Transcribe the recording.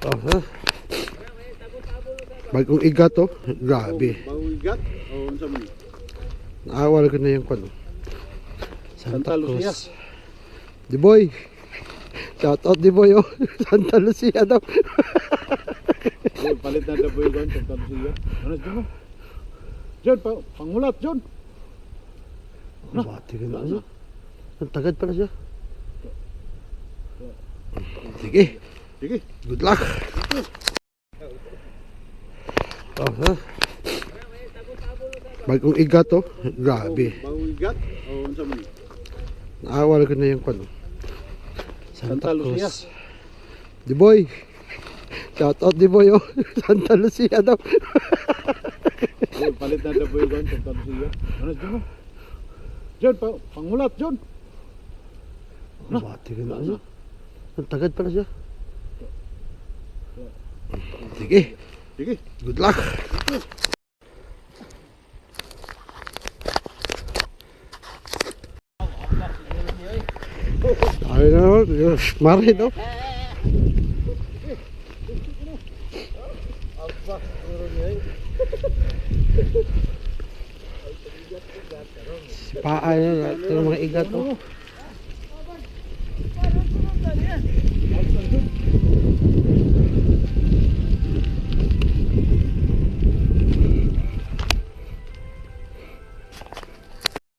Oh, ha? Bagong igat to. Grabe. Bawigat? O, unsa man? Naawal ko na yung kwan. oh. Santa Santa Lucia. Cruz. Di boy. Shout out di boy oh. Santa Lucia daw. Oh, palit na daboy ko ang Santa Lucia. Ano, John? oh? John, pa, pangulat, John. Ang bati ka na. Ano? Ang tagad pala siya. Sige. Sige. Good luck. Oh, ha? Bagong igat to. Grabe. Bawigat? O, unsa man? Naawal ko na yung kwan. oh. Santa Lucia. Di boy. Shout out di boy oh. Santa Lucia daw. Oh, palit na daboy ko ang Santa Lucia. Ano, John? oh? John, pa, pangulat, John. Ang bati ka na. Ano? Ang tagad pala siya. Sige. Sige. Good luck. Ay na, Diyos, mari no. Paan na, ito yung mga igat no. yeah.